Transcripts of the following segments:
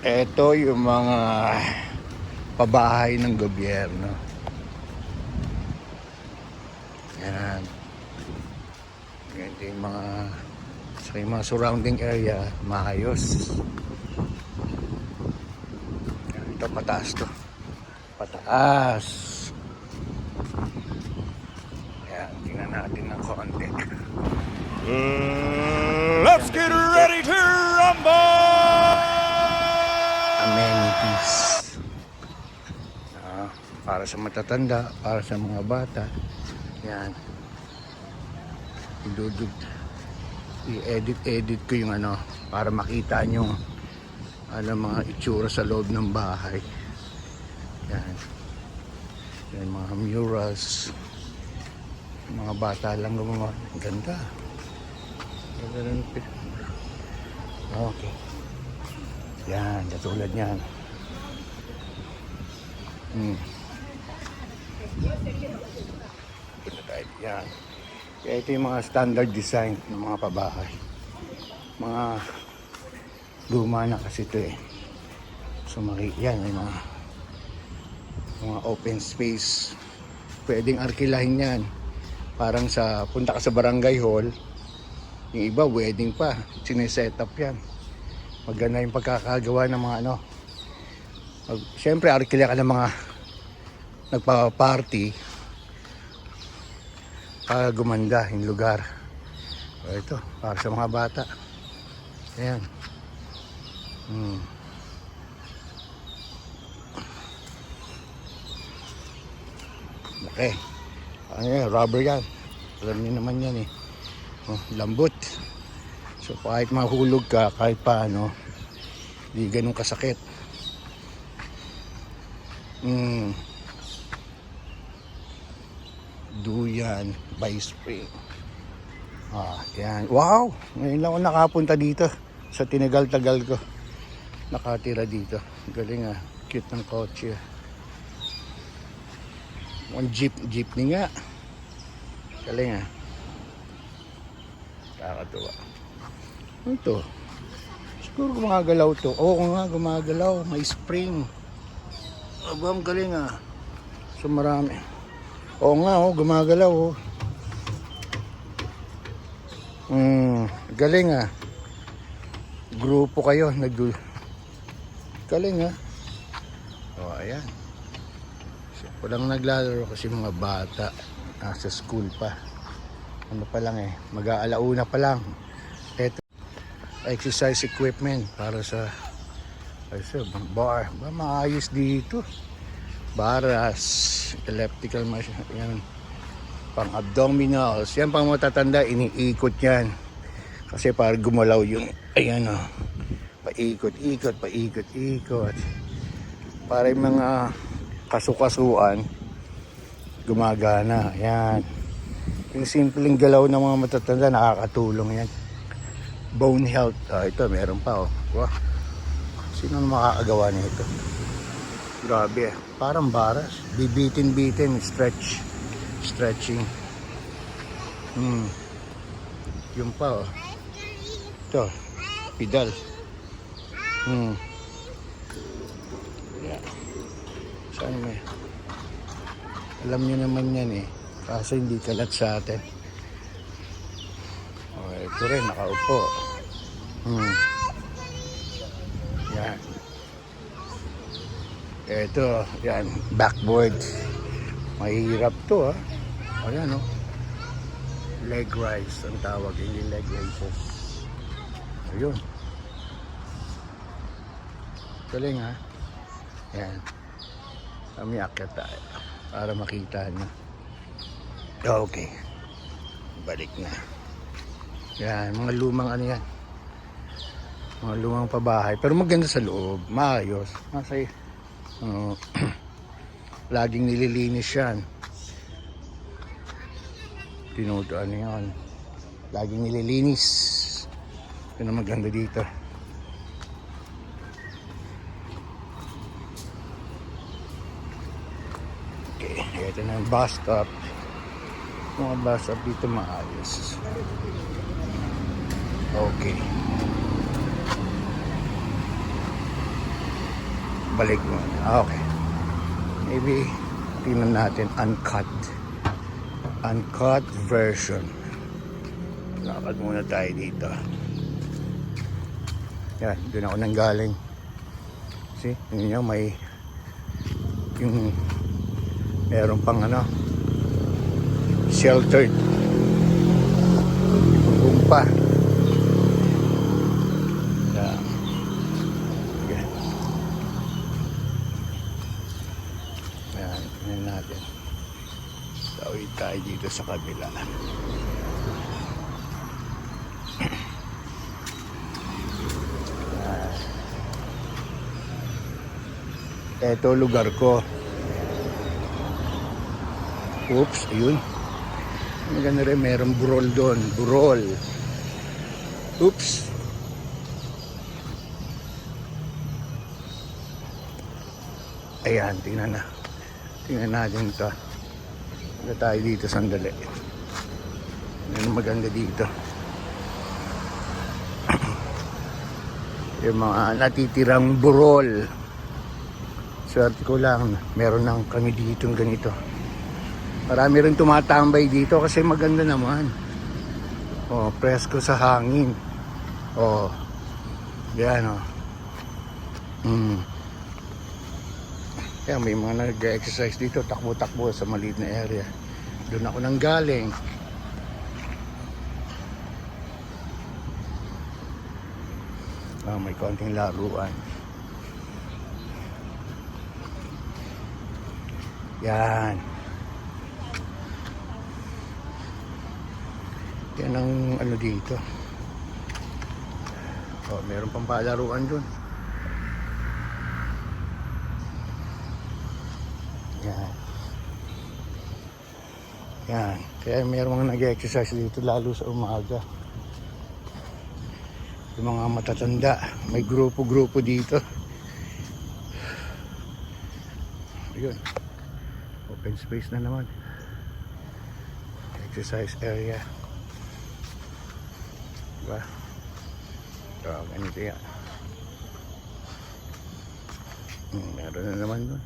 Ito yung mga pabahay ng gobyerno. Yan. Ganito yung mga sa yung mga surrounding area, maayos. Ito pataas to. Pataas. Yan, tingnan natin ng konti. Let's amenities. Ah, para sa matatanda, para sa mga bata. Yan. Idudud. I-edit-edit ko yung ano para makita nyo ano mga itsura sa loob ng bahay. Yan. Yan mga murals. Mga bata lang gumawa. Ganda. Ganda Okay. Yan, katulad yan. Hmm. Yan. Kaya ito yung mga standard design ng mga pabahay. Mga luma na kasi ito eh. So yan, may mga mga open space. Pwedeng arkilahin yan. Parang sa, punta ka sa barangay hall, yung iba wedding pa, sineset up yan maganda yung pagkakagawa ng mga ano Mag, syempre arkila ka ng mga nagpa-party para gumanda yung lugar. O ito para sa mga bata. Ayan. Hmm. okay. Ano yan? Rubber yan. Alam niyo naman yan eh. Oh, lambot. So kahit mahulog ka, kahit paano, di ganun kasakit. Mm. Duyan by spring. Ah, yan. Wow! Ngayon lang ako nakapunta dito sa tinagal-tagal ko. Nakatira dito. Galing ah. Cute ng kotse. One jeep, jeepney nga. Galing ah. Nakakatuwa. Ano to? Siguro gumagalaw to. Oo nga, gumagalaw. May spring. Aba, ang galing ah. So marami. Oo nga, oh, gumagalaw oh. Hmm, galing ah. Grupo kayo, nagdul. Galing ah. Oh, ayan. So, walang naglalaro kasi mga bata. Nasa school pa. Ano pa lang eh, mag-aalauna pa lang. Eto, exercise equipment para sa sa bar. Ba maayos dito. Baras, elliptical machine, yan. Pang abdominals. Yan pang matatanda, iniikot yan. Kasi para gumalaw yung, ayan o. Paikot-ikot, paikot-ikot. Para yung mga kasukasuan, gumagana. Yan. Yung simpleng galaw ng mga matatanda, nakakatulong yan bone health. Ah, ito, meron pa oh. Wow. Sino makakagawa nito? Grabe. eh. Parang baras. Bibitin-bitin. Stretch. Stretching. Hmm. Yung pa oh. Ito. Pedal. Hmm. Yeah. Saan may? Alam niyo naman yan eh. Kaso hindi kalat sa atin. Oh, ito rin, nakaupo. Hmm. Yan. Ito, yan, backboard. Mahirap to, ha. Ayan, oh. Leg rise ang tawag, hindi leg raises. Ayun. Galing, ha. Yan. Kami tayo para makita nyo. Okay. Balik na. Yan, mga lumang ano yan. Mga lumang pabahay. Pero maganda sa loob. Maayos. Masay. Uh, laging nililinis yan. Tinudo ano yan. Laging nililinis. Ito na maganda dito. Okay, ito na yung bus stop. Mga bus stop dito maayos. Okay. Pabalik mo. Ah, Okay. Maybe, tingnan natin, uncut. Uncut version. Lakad muna tayo dito. Yan, doon ako nang galing. See, yun nyo, may yung meron pang ano sheltered yung pa yan yan yan tingnan natin tawid tayo dito sa kabila Ito lugar ko. Oops, ayun. Maganda rin, merong burol doon. Burol. Oops. Ayan, tingnan na. Tingnan natin ito. Punta tayo dito sandali. Ano maganda dito. Yung mga natitirang burol. Swerte ko lang, meron lang kami dito ganito. Marami rin tumatambay dito kasi maganda naman. Oh, presko sa hangin. Oh. Yan oh. Mm. Kaya may mga nag-exercise dito, takbo-takbo sa maliit na area. Doon ako nang galing. Ah, may konting laruan. Yan. Yan ang ano dito. Oh, meron pang palaruan dun. Yan. Yan. Kaya meron mga nag-exercise dito lalo sa umaga. Yung mga matatanda. May grupo-grupo dito. Ayun open space na naman exercise area diba so ganito yan hmm, meron na naman dun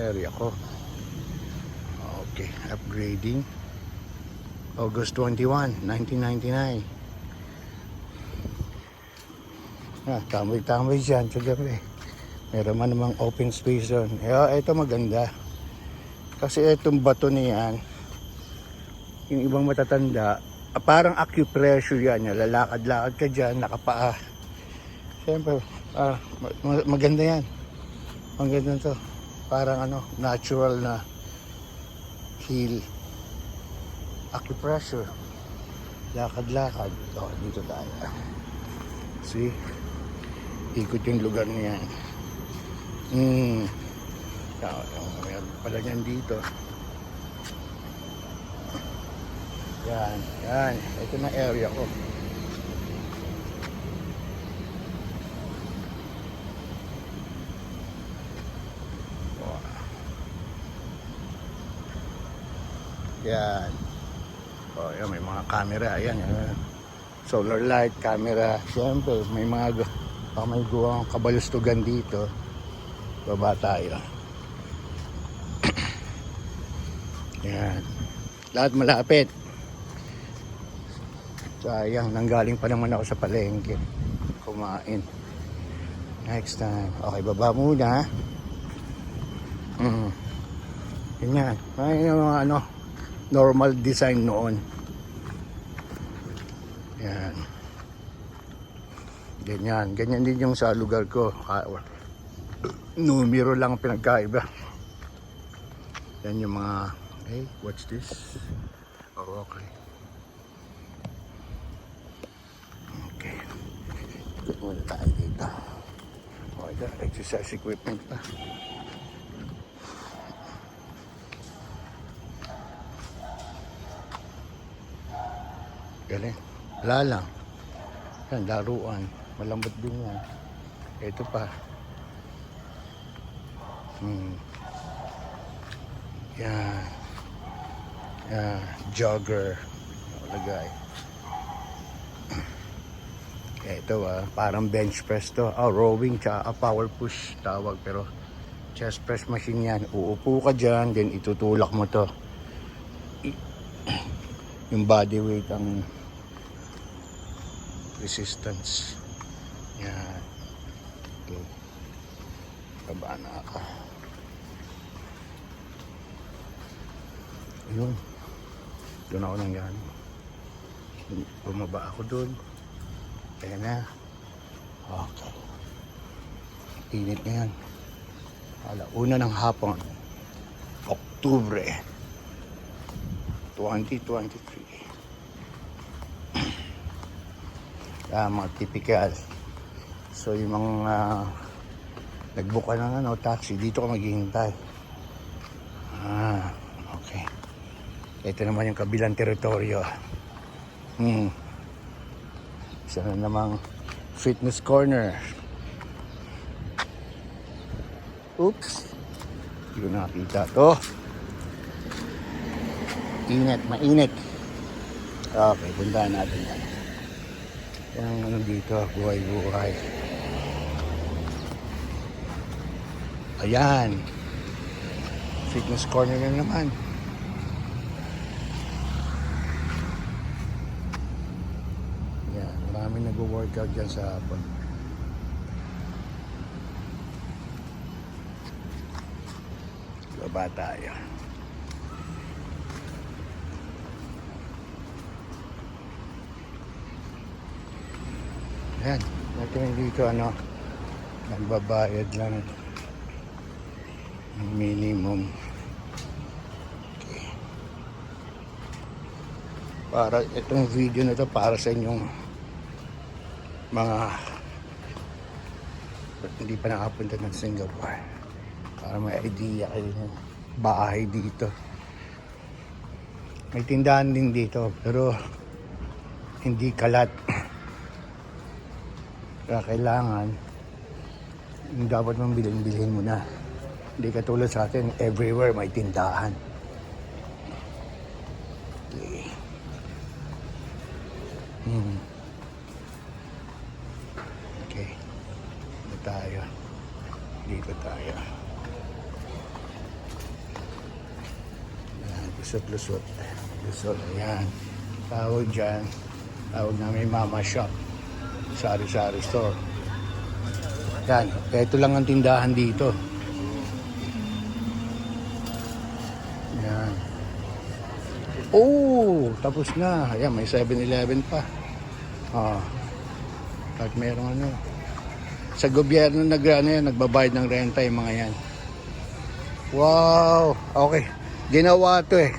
anong area ko okay upgrading August 21 1999 ah, tambay-tambay dyan sa gabi Meron man namang open space doon. Eh, ito maganda. Kasi itong bato niyan, yung ibang matatanda, ah, parang acupressure yan. Lalakad-lakad ka dyan, nakapaa. Siyempre, ah, ma- ma- maganda yan. Maganda to. Parang ano, natural na heal. Acupressure. Lakad-lakad. Oh, dito tayo. See? Ikot yung lugar niyan. Hmm. Yeah, meron pala yan dito. Yan, yan. Ito na area ko. Yan. Oh, yan, may mga camera. Ayan, yan. Solar light, camera. Siyempre, may mga baka may guwang kabalustugan dito. Baba tayo. Yan. Lahat malapit. Sayang, nanggaling pa naman ako sa palengke. Kumain. Next time. Okay, baba muna. Mm. Yun yan. Ay, yung mga ano, normal design noon. Yan. Ganyan. Ganyan din yung sa lugar ko. Ah, numero lang ang pinagkaiba. Yan yung mga, hey, what's this? Oh, okay. Okay. Ikot muna tayo dito. Oh, exercise equipment pa. Galing. Wala lang. Yan, laruan. Malambot din yan. Ito pa. Hmm. Yan. Yan. Jogger. Nakalagay. Ito ah, parang bench press to. Ah, rowing tsaka power push tawag pero chest press machine yan. Uupo ka dyan, then itutulak mo to. Yung body weight ang resistance. Yan. Okay. Taba na ako. Ayun. Doon ako nang galing. Bumaba ako doon. Ayan na. Okay. Init na yan. Alauna ng hapon. Oktubre. 2023. Ah, mga typical. So, yung mga nagbook ka ng ano, taxi, dito ka maghihintay. Ah, okay. Ito naman yung kabilang teritoryo. Hmm. Isa na namang fitness corner. Oops. Hindi ko nakita to. Init, mainit. Okay, puntahan natin yan. Yan ang ano dito, buhay-buhay. Ayan. Fitness corner na naman. Yan, maraming nag-workout dyan sa hapon. Baba tayo. Yan, ito yung dito ano, nagbabayad lang ng minimum. Okay. Para itong video na to para sa inyong mga hindi pa nakapunta ng Singapore para may idea kayo ng bahay dito. May tindahan din dito pero hindi kalat. Kaya kailangan yung dapat mong bilhin-bilhin mo na. Hindi katulad sa atin, everywhere may tindahan. Okay. Hmm. Okay. Dito tayo. Dito tayo. Ayan, lusot-lusot. Lusot, ayan. Tawag dyan. Tawag namin Mama Shop. Sari-sari store. Yan. Ito lang ang tindahan dito. Yan. Oh, tapos na. Ayan, may 7-Eleven pa. Ah. At merong ano. Sa gobyerno nag ano yan, nagbabayad ng renta yung mga yan. Wow. Okay. Ginawa to eh.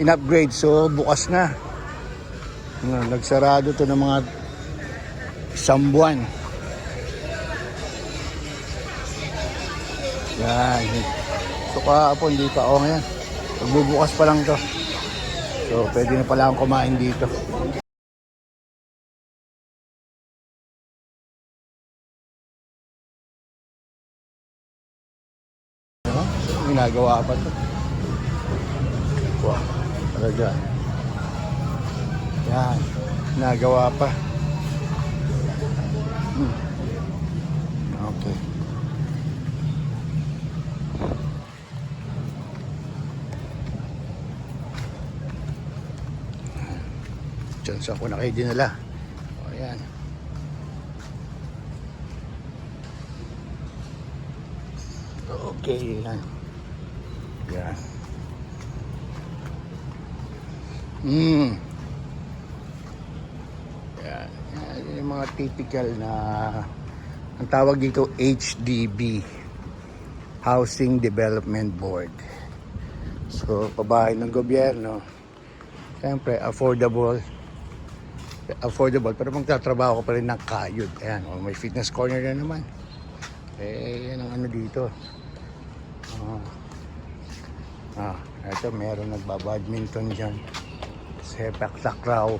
In-upgrade. So, bukas na. Nagsarado to ng mga isang buwan. Yan. So kahapon dito ako ngayon. Magbubukas pa lang to. So pwede na pala akong kumain dito. Ano? Ginagawa pa to. Wow. Talaga. Yan. Ginagawa pa. Hmm. Okay. Diyan saan ko na kayo dinala. O yan. Okay, yan. Yan. Hmm. Yan. Yan yung mga typical na ang tawag dito HDB Housing Development Board. So, pabahay ng gobyerno. Siyempre, affordable. Affordable. Pero magtatrabaho ko pa rin ng kayod. Ayan, oh, may fitness corner na naman. Eh, yan ang ano dito. Ah, ah eto, meron nagbabadminton dyan. Sepak takraw.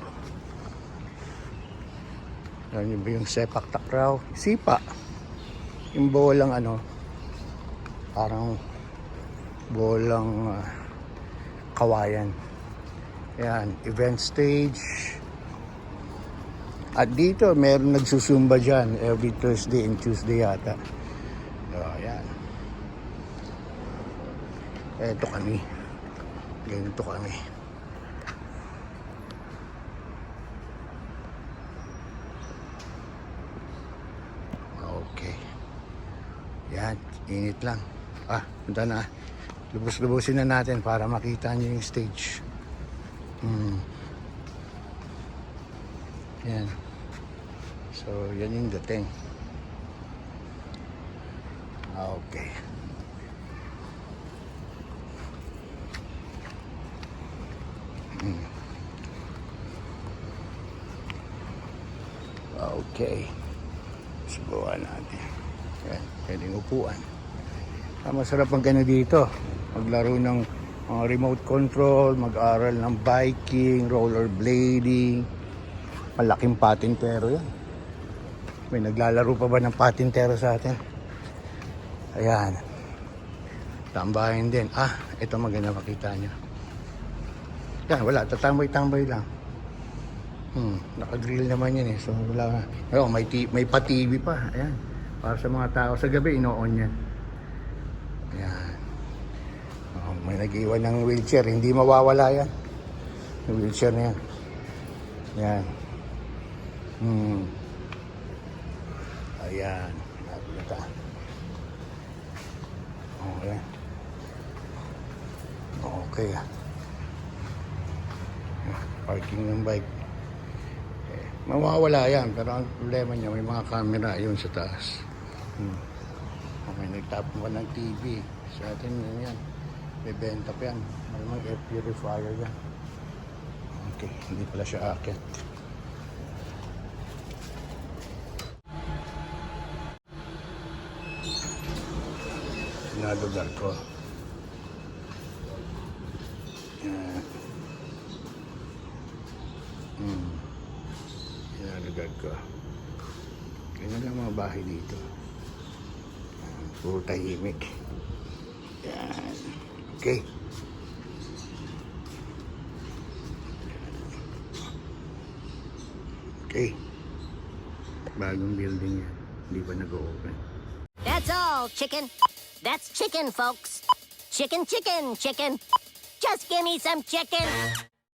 Ano ba yung sepak takraw? Sipa. Yung bolang ano, parang bolang ah, kawayan. Yan, event stage. At dito, meron nagsusumba dyan every Thursday and Tuesday yata. So, ayan. Eto kami. Ganito kami. Okay. Yan, init lang. Ah, punta na. Lubos-lubusin na natin para makita nyo yung stage. Hmm. Yan. So, yan yung dating. Okay. Hmm. Okay. Subukan natin. Yan, pwedeng upuan. Ah, masarap ang gano dito. Maglaro ng mga remote control, mag-aral ng biking, rollerblading. Malaking patintero yan. May naglalaro pa ba ng patintero sa atin? Ayan. Tambahin din. Ah, ito maganda makita nyo. Yan, wala. Tatambay-tambay lang. Hmm, naka-grill naman yan eh. So wala na. Ayun, may, may pa-TV pa. Ayan. Para sa mga tao. Sa gabi, ino-on yan. Ayan. Oh, may nag-iwan ng wheelchair. Hindi mawawala yan. Yung wheelchair na yan. Ayan. Hmm. Ayan. Nakita. Okay. Okay ah. Parking ng bike. Eh, mawawala yan, pero ang problema niya, may mga camera yun sa taas. Hmm. Nagtapon pa ng TV. Sa atin yun yan. May benta pa yan. Mga air purifier yan. Okay, hindi pala siya akit. Nalugar ko. Yan. Hmm. Nalugar ko. Ganyan lang mga bahay dito. Puro tahimik. Yan. Okay. Okay. Bagong building yan. Hindi pa nag-open. That's all, chicken. That's chicken, folks. Chicken, chicken, chicken. Just give me some chicken.